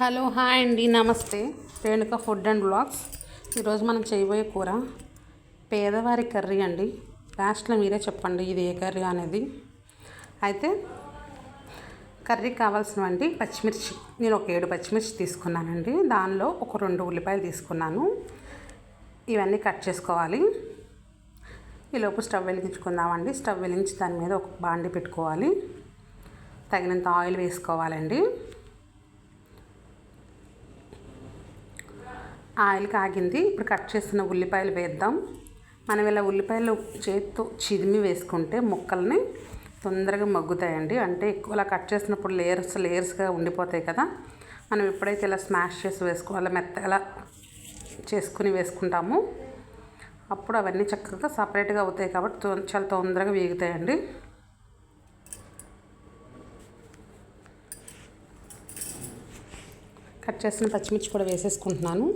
Hello hi అండి నమస్తే. Renuka food and blogs ఈరోజు మనం చేయబోయే కూర పేదవారి కర్రీ అండి. లాస్ట్లో మీరే చెప్పండి ఇది ఏ కర్రీ అనేది. అయితే కర్రీ కావాల్సినవండి పచ్చిమిర్చి. నేను ఒక ఏడు పచ్చిమిర్చి తీసుకున్నానండి. దానిలో ఒక రెండు ఉల్లిపాయలు తీసుకున్నాను. ఇవన్నీ కట్ చేసుకోవాలి. ఈలోపు స్టవ్ వెలిగించుకుందామండి. స్టవ్ వెలిగించి దాని మీద ఒక బాండి పెట్టుకోవాలి. తగినంత ఆయిల్ వేసుకోవాలండి. ఆయిల్ కాగింది. ఇప్పుడు కట్ చేసిన ఉల్లిపాయలు వేద్దాం. మనం ఇలా ఉల్లిపాయలు చేతితో చిదిమి వేసుకుంటే ముక్కల్ని తొందరగా మగ్గుతాయండి. అంటే ఎక్కువ అలా కట్ చేసినప్పుడు లేయర్స్ లేయర్స్గా ఉండిపోతాయి కదా. మనం ఎప్పుడైతే ఇలా స్మాష్ చేసి వేసుకోవాలో మెత్తగా చేసుకుని వేసుకుంటాము. అప్పుడు అవన్నీ చక్కగా సపరేట్గా అవుతాయి కాబట్టి చాలా తొందరగా వేగుతాయండి. కట్ చేసిన పచ్చిమిర్చి కూడా వేసేసుకుంటున్నాను.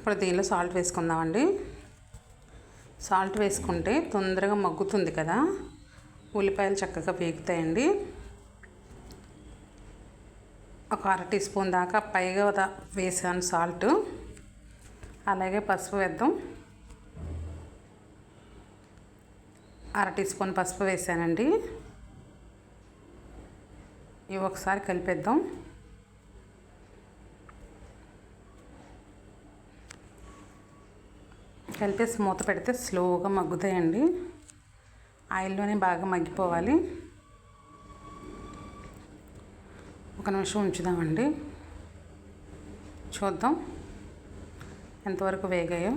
ఇప్పుడు దీనిలో సాల్ట్ వేసుకుందామండి. సాల్ట్ వేసుకుంటే తొందరగా మగ్గుతుంది కదా. ఉల్లిపాయలు చక్కగా వేగుతాయండి. ఒక అర టీ స్పూన్ దాకా పైగా వేసాను సాల్ట్. అలాగే పసుపు వేద్దాం. అర టీ స్పూన్ పసుపు వేసానండి. ఇవి ఒకసారి కలిపేద్దాం. కలిపేసి మూత పెడితే స్లోగా మగ్గుతాయండి. ఆయిల్లోనే బాగా మగ్గిపోవాలి. ఒక నిమిషం ఉంచుదామండి. చూద్దాం ఎంతవరకు వేగాయో.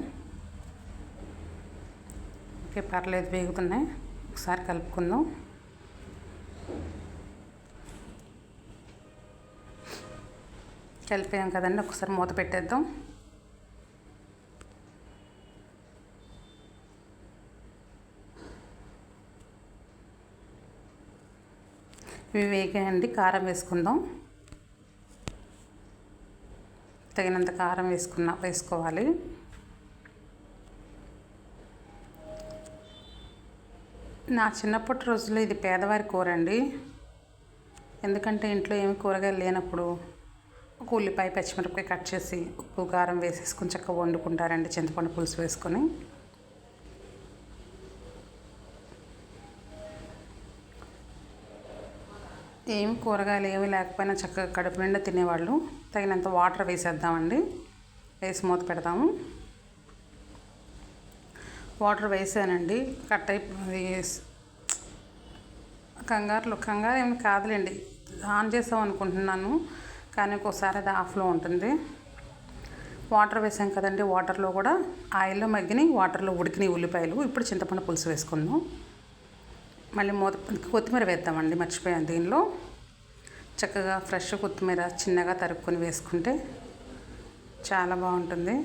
ఓకే పర్లేదు వేగుతున్నాయి. ఒకసారి కలుపుకుందాం. కలిపాం కదండి ఒకసారి మూత పెట్టేద్దాం. ఇవి వేగాయండి కారం వేసుకుందాం. తగినంత కారం వేసుకున్న వేసుకోవాలి. నా చిన్నప్పటి రోజుల్లో ఇది పేదవారి కూర అండి ఎందుకంటే ఇంట్లో ఏమి కూరగాయలు లేనప్పుడు ఒక ఉల్లిపాయ పచ్చిమిరపకాయ కట్ చేసి ఉప్పు కారం వేసేసుకొని చక్కగా వండుకుంటారండి. చింతపండు పులుసు వేసుకొని. ఏం కూరగాయలు ఏమి లేకపోయినా చక్కగా కడుపు నిండా తినేవాళ్ళు. తగినంత వాటర్ వేసేద్దామండి. వేసి మూత పెడతాము. వాటర్ వేసానండి. కట్ అయిపోయి కంగారులో కంగారు ఏమి కాదులేండి. ఆన్ చేసాం అనుకుంటున్నాను. కానీ ఒక్కోసారి అది ఆఫ్లో ఉంటుంది. వాటర్ వేసాం కదండి. వాటర్లో కూడా ఆయిల్లో మగ్గినాయి వాటర్లో ఉడికినాయి ఉల్లిపాయలు. ఇప్పుడు చింతపండు పులుసు వేసుకుందాం. మళ్ళీ మూత కొత్తిమీర వేద్దామండి మర్చిపోయాను దీనిలో. చక్కగా ఫ్రెష్ కొత్తిమీర చిన్నగా తరుక్కొని వేసుకుంటే చాలా బాగుంటుంది.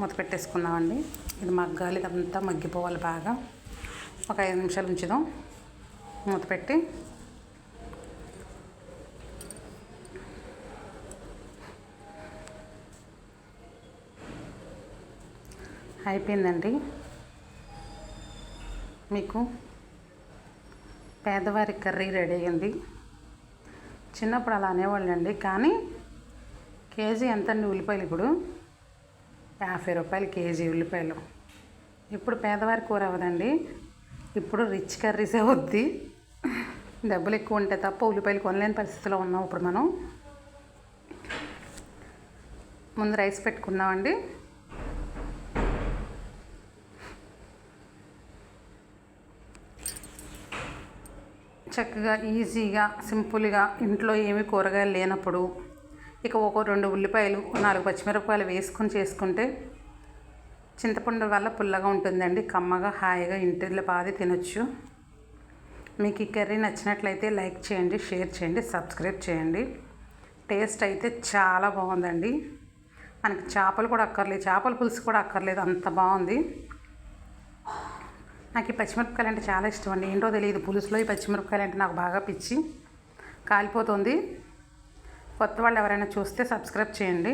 మూత పెట్టేసుకుందామండి. ఇది మగ్గాలి అంతా మగ్గిపోవాలి బాగా. ఒక ఐదు నిమిషాలు ఉంచుదాం. మూత పెట్టి. అయిపోయిందండి. మీకు పేదవారి కర్రీ రెడీ అయ్యింది. చిన్నప్పుడు అలా అనేవాళ్ళండి కానీ కేజీ ఎంతండి ఉల్లిపాయలు ఇప్పుడు? యాభై రూపాయలు కేజీ ఉల్లిపాయలు. ఇప్పుడు పేదవారి కూర అవ్వదండి. ఇప్పుడు రిచ్ కర్రీసే వద్ది డబ్బులు ఎక్కువ ఉంటే తప్ప ఉల్లిపాయలు కొనలేని పరిస్థితిలో ఉన్నాం ఇప్పుడు మనం. ముందు రైస్ పెట్టుకున్నామండి చక్కగా ఈజీగా సింపుల్గా ఇంట్లో ఏమి కూరగాయలు లేనప్పుడు ఇక ఒక రెండు ఉల్లిపాయలు నాలుగు పచ్చిమిరపకాయలు వేసుకొని చేసుకుంటే చింతపండు వల్ల పుల్లగా ఉంటుందండి. కమ్మగా హాయిగా ఇంటిలో బాధి తినొచ్చు. మీకు ఈ కర్రీ నచ్చినట్లయితే లైక్ చేయండి షేర్ చేయండి సబ్స్క్రైబ్ చేయండి. టేస్ట్ అయితే చాలా బాగుందండి. మనకి చేపలు కూడా అక్కర్లేదు చేపల పులుసు కూడా అక్కర్లేదు అంత బాగుంది. నాకు ఈ పచ్చిమిరపకాయలు అంటే చాలా ఇష్టం అండి. ఏంటో తెలియదు. పులుసులో ఈ పచ్చిమిరపకాయలు అంటే నాకు బాగా పిచ్చి. కాలిపోతుంది. కొత్త వాళ్ళు ఎవరైనా చూస్తే సబ్స్క్రైబ్ చేయండి.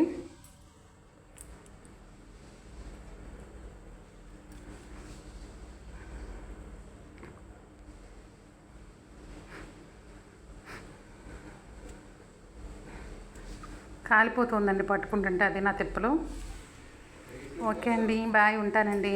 కాలిపోతుందండి పట్టుకుంటుంటే అది నా తిప్పలు. ఓకే అండి. బాయ్ ఉంటానండి.